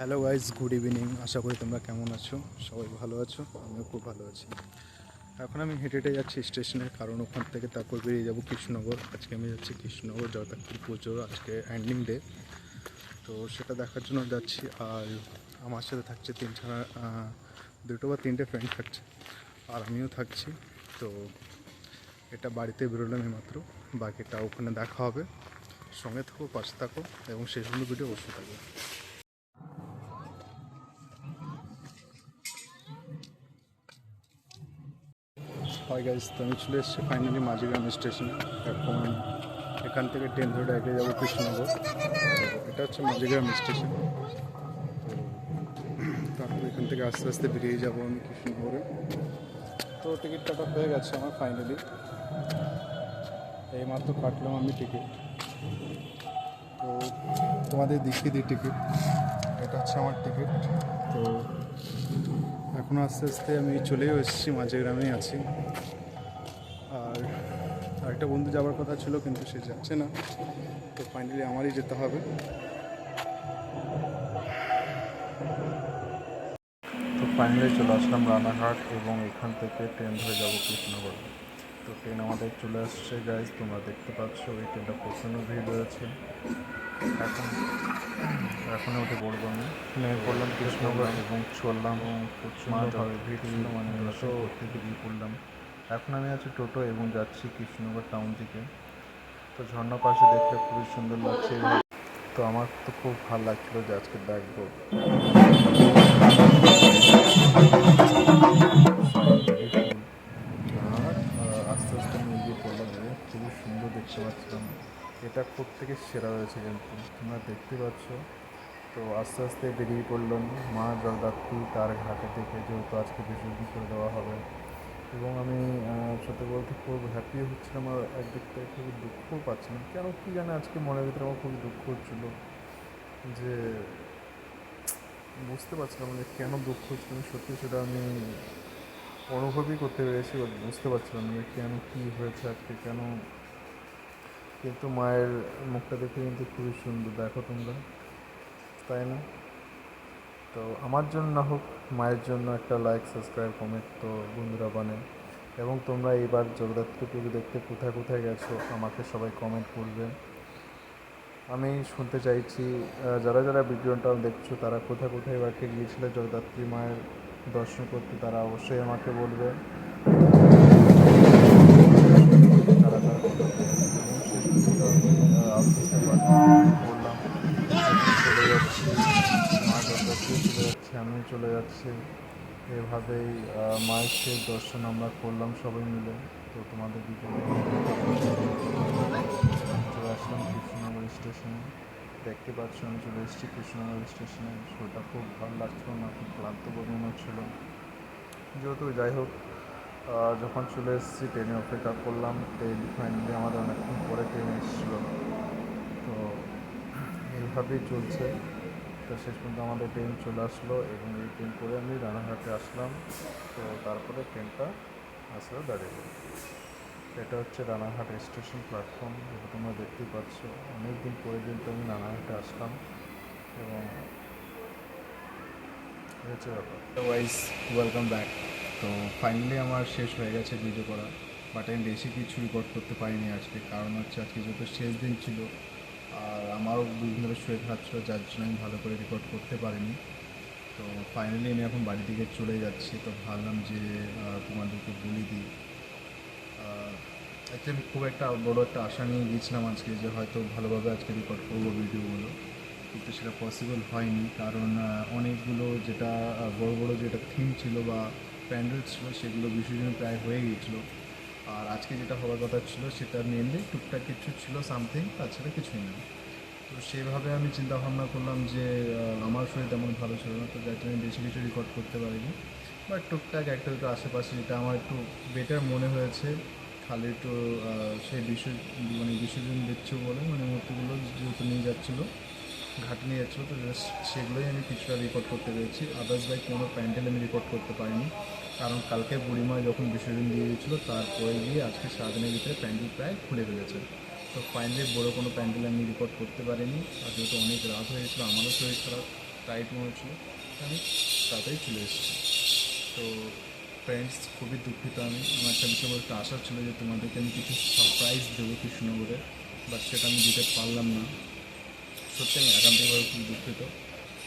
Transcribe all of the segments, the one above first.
Hello guys good evening আশা করি তোমরা কেমন আছো? সবাই ভালো আছো? আমিও খুব ভালো আছি। এখন আমি হেঁটে হেঁটে যাচ্ছি স্টেশনের কারণ ওখান থেকে তারপর বেরিয়ে যাব কৃষ্ণনগর। আজকে আমি যাচ্ছি কৃষ্ণনগর জগদ্ধাত্রী পুজো আজকে এন্ডিং ডে তো সেটা দেখার জন্য যাচ্ছি আর আমার সাথে থাকছে তিন ছাড়া দুটো বা তিনটে ফ্রেন্ড থাকছে। আর আমিও থাকছি। তো এটা বাড়িতে বেরোলাম মাত্র বাকিটা ওখানে দেখা হবে। সঙ্গে থাকো, পাশে থাকো এবং সেই সুন্দর ভিডিও অবশ্যই থাকবে হয় গাইজ তো আমি চলে এসেছি ফাইনালি মাঝিগ্রাম স্টেশনে এখন এখান থেকে ট্রেন ধরে ডাইরেক্ট যাব কৃষ্ণনগর। এটা হচ্ছে মাঝিগ্রাম স্টেশন তারপর এখান থেকে আস্তে আস্তে বেরিয়ে যাব আমি কৃষ্ণনগরে। তো টিকিট কাটা হয়ে গেছে আমার ফাইনালি এই মাত্র কাটলাম আমি টিকিট তো তোমাদের দেখিয়ে দিই টিকিট এটা হচ্ছে আমার টিকিট তো এখন আস্তে আস্তে আমি চলেও এসেছি, মাঝে গ্রামেই আছি। আর আরেকটা বন্ধু যাওয়ার কথা ছিল, কিন্তু সে যাচ্ছে না। তো ফাইনালি আমারই যেতে হবে। তো ফাইনালি চলে আসলাম রানাঘাট এবং এখান থেকে ট্রেন ধরে যাব কৃষ্ণনগর। তো ট্রেন আমাদের চলে আসছে গাইজ তোমরা দেখতে পাচ্ছ, এই ট্রেনটা প্রচণ্ড ভিড় রয়েছে। এখন এখন উঠে পড়ব আমি। নেমে পড়লাম কৃষ্ণনগর এবং চললাম এবং প্রচণ্ডভাবে ভিড় ছিল মানে তো থেকে দিয়ে পড়লাম এখন আমি আছি টোটো এবং যাচ্ছি কৃষ্ণনগর টাউন থেকে। তো ঝর্ণা পাশে দেখতে খুবই সুন্দর লাগছে। তো আমার তো খুব ভালো লাগছিল যে আজকে দেখব। আস্তে আস্তে আমি এগিয়ে পড়লাম খুবই সুন্দর দেখতে পাচ্ছিলাম। এটা থেকে সেরা হয়েছে কিন্তু তোমরা দেখতে পাচ্ছ। তো আস্তে আস্তে বেরিয়ে পড়লাম। মা জগদ্ধাত্রী তার ঘাটে থেকে যেহেতু আজকে বিসর্জন করে দেওয়া হবে এবং আমি সত্যি বলতে খুব হ্যাপিও হচ্ছিলাম আর একদিক থেকে খুবই দুঃখও পাচ্ছিলাম। কেন কী জানে আজকে মনের ভিতরে আমার খুবই দুঃখ হচ্ছিল যে বুঝতে পারছিলাম যে কেন দুঃখ হচ্ছিল সত্যি সেটা আমি অনুভবই করতে পেরেছি বুঝতে পারছিলাম যে কেন কী হয়েছে আজকে, কেন কিন্তু মায়ের মুখটা দেখে কিন্তু খুবই সুন্দর। দেখো তোমরা। তাই না? তো আমার জন্য না হোক, মায়ের জন্য একটা লাইক সাবস্ক্রাইব কমেন্ট তো বন্ধুরা বানে এবং তোমরা এইবার জগদ্ধাত্রী পুজো দেখতে কোথায় কোথায় গেছো, আমাকে সবাই কমেন্ট করবে আমি শুনতে চাইছি যারা যারা ভিডিওটা দেখছ, তারা কোথায় কোথায় এবারকে গিয়েছিল জগদ্ধাত্রী মায়ের দর্শন করতে, তারা অবশ্যই আমাকে বলবে। আমিও চলে যাচ্ছে। এভাবেই মায়ের শেষ দর্শন আমরা করলাম সবাই মিলে। তো তোমাদের চলে আসলাম কৃষ্ণনগর স্টেশনে। দেখতে পাচ্ছ, আমি চলে এসেছি কৃষ্ণনগর স্টেশনে। শোটা খুব ভালো লাগছিল না, খুব ক্লান্ত বোধ মনে হচ্ছিল। যেহেতু যাই হোক যখন চলে এসেছি ট্রেনে অপেক্ষা করলাম। ট্রেন ফাইনালি আমাদের অনেকক্ষণ পরে ট্রেন এসেছিল। তো এইভাবেই চলছে। তো শেষ পর্যন্ত আমাদের ট্রেন চলে আসলো এবং এই ট্রেন করে আমি রানাঘাটে আসলাম। তো তারপরে ট্রেনটা আসলে দাঁড়িয়ে এটা হচ্ছে রানাঘাট স্টেশন প্ল্যাটফর্ম যেটা তোমরা দেখতেই পাচ্ছ। অনেক দিন পরে কিন্তু আমি রানাঘাটে আসলাম এবং হচ্ছে ব্যাপার। ওয়াইজ ওয়েলকাম ব্যাক তো ফাইনালি আমার শেষ হয়ে গেছে ভিডিও করা বাট আমি বেশি কিছু রেকর্ড করতে পারিনি আজকে। কারণ হচ্ছে আজকে যেহেতু শেষ দিন ছিল আর আমারও বিভিন্নভাবে শরীর খারাপ ছিল, যার জন্য আমি ভালো করে রেকর্ড করতে পারিনি। তো ফাইনালি আমি এখন বাড়ি দিকে চলে যাচ্ছি, তো ভাবলাম যে তোমাদেরকে বলে দিই। অ্যাকচুয়ালি খুব একটা বড় একটা আশা নিয়ে গিয়েছিলাম আজকে যে হয়তো ভালোভাবে আজকে রেকর্ড করব ভিডিওগুলো। কিন্তু সেটা পসিবল হয়নি, কারণ অনেকগুলো যেটা বড় বড় যেটা থিম ছিল বা প্যান্ডেল ছিল, সেগুলো বিসর্জন প্রায় হয়ে গিয়েছিল। আর আজকে যেটা হওয়ার কথা ছিল, সেটা মেনলি টুকটাক কিছু ছিল সামথিং তাছাড়া কিছুই না। তো সেইভাবে আমি চিন্তা ভাবনা করলাম যে আমার শরীর তেমন ভালো ছিল না, তো যার জন্য বেশি কিছু রেকর্ড করতে পারিনি। বাট টুকটাক একটা দুটো আশেপাশে যেটা আমার একটু বেটার মনে হয়েছে, খালি একটু সেই বিসর্জন মানে বিসর্জন দিচ্ছ বলে মানে মূর্তিগুলো যেহেতু নিয়ে যাচ্ছিল, ঘাটে নিয়ে যাচ্ছিল, তো just সেগুলোই আমি কিছুটা রেকর্ড করতে পেরেছি। আদার্স বাই কোনো প্যান্ডেল আমি রেকর্ড করতে পারিনি। কারণ কালকে বুড়িমা যখন বিসর্জন দিয়ে দিয়েছিলো, তারপরে গিয়ে আজকে সারাদিনের ভিতরে প্যান্ডেল প্রায় খুলে ফেলেছে। তো ফাইনালি বড়ো কোনো প্যান্ডেল আমি রেকর্ড করতে পারিনি। আর যেহেতু অনেক রাত হয়ে গেছিল, আমারও শরীর খারাপ টাইট মনে হচ্ছিল। আমি তাড়াতাড়ি চলে এসেছি। তো ফ্রেন্ডস খুবই দুঃখিত আমি। আমার একটা বড় একটা আশা ছিল যে তোমাদেরকে আমি কিছু সারপ্রাইজ দেবো কৃষ্ণনগরে বাট সেটা আমি দিতে পারলাম না। সত্যি আমি একান্তভাবে খুব দুঃখিত।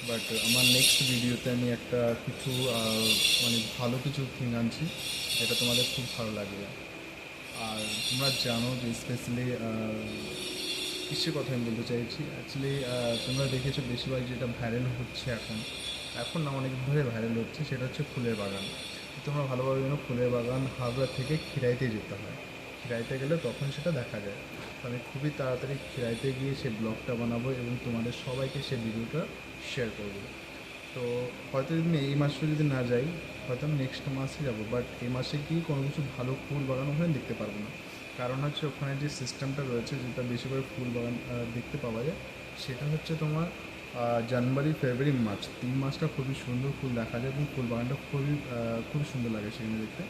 বাট আমার নেক্সট ভিডিওতে আমি একটা কিছু মানে ভালো কিছু থিং আনছি, যেটা তোমাদের খুব ভালো লাগবে। আর তোমরা জানো যে স্পেশালি কিসের কথা আমি বলতে চাইছি? অ্যাকচুয়ালি তোমরা দেখেছ বেশিরভাগ যেটা ভাইরাল হচ্ছে এখন এখন না, অনেক ধরে ভাইরাল হচ্ছে, সেটা হচ্ছে ফুলের বাগান। তোমরা ভালোভাবে জানো ফুলের বাগান হাবড়া থেকে খিরাইতে যেতে হয়। খিরাইতে গেলে তখন সেটা দেখা যায়। আমি খুবই তাড়াতাড়ি খিরাইতে গিয়ে সেই ব্লগটা বানাবো এবং তোমাদের সবাইকে সেই ভিডিওটা শেয়ার করব। তো হয়তো যদি এই মাসে যদি না যাই, হয়তো আমি নেক্সট মাসে যাব। বাট এই মাসে গিয়ে কোনো কিছু ভালো ফুল বাগান ওখানে দেখতে পারব না। কারণ হচ্ছে ওখানে যে সিস্টেমটা রয়েছে, যেটা বেশি করে ফুল বাগান দেখতে পাওয়া যায়, সেটা হচ্ছে তোমার জানুয়ারি, ফেব্রুয়ারি, মার্চ। তিন মাসটা খুবই সুন্দর ফুল দেখা যায় এবং ফুল বাগানটা খুবই খুবই সুন্দর লাগে সেখানে দেখতে।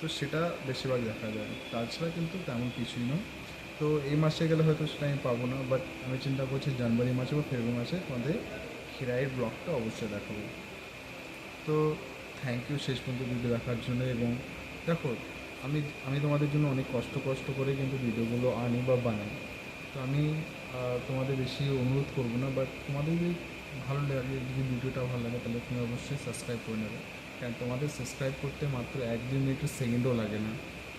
তো সেটা বেশিরভাগ দেখা যায়। তাছাড়া কিন্তু তেমন কিছুই নয়। তো এই মাসে গেলে হয়তো সেটা আমি পাবো না। বাট আমি চিন্তা করছি জানুয়ারি মাসে বা ফেব্রুয়ারি মাসে তোমাদের খিরাইয়ের ব্লগটা অবশ্যই দেখাবো। তো থ্যাংক ইউ শেষ পর্যন্ত ভিডিও দেখার জন্য এবং দেখো, আমি আমি তোমাদের জন্য অনেক কষ্ট কষ্ট করে কিন্তু ভিডিওগুলো আনি বা বানাই। তো আমি তোমাদের বেশি অনুরোধ করব না বাট তোমাদের যদি ভালো লাগে, যদি ভিডিওটা ভালো লাগে, তাহলে তুমি অবশ্যই সাবস্ক্রাইব করে নেবে। কারণ তোমাদের সাবস্ক্রাইব করতে মাত্র এক দুই মিনিটের সেকেন্ডও লাগে না।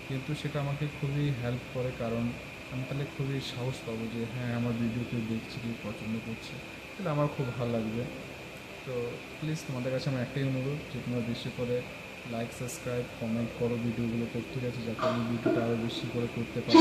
কিন্তু সেটা আমাকে খুবই হেল্প করে, কারণ আমি তাহলে খুবই সাহস পাবো যে হ্যাঁ আমার ভিডিও কেউ দেখছে, কেউ পছন্দ করছে, তাহলে আমার খুব ভালো লাগবে। তো প্লিজ তোমাদের কাছে আমার একটাই অনুরোধ যে, তোমরা বেশি করে লাইক সাবস্ক্রাইব কমেন্ট করো ভিডিওগুলোতে ঠিক আছে? যাতে আমি ভিডিওটা আরও বেশি করে করতে পারি।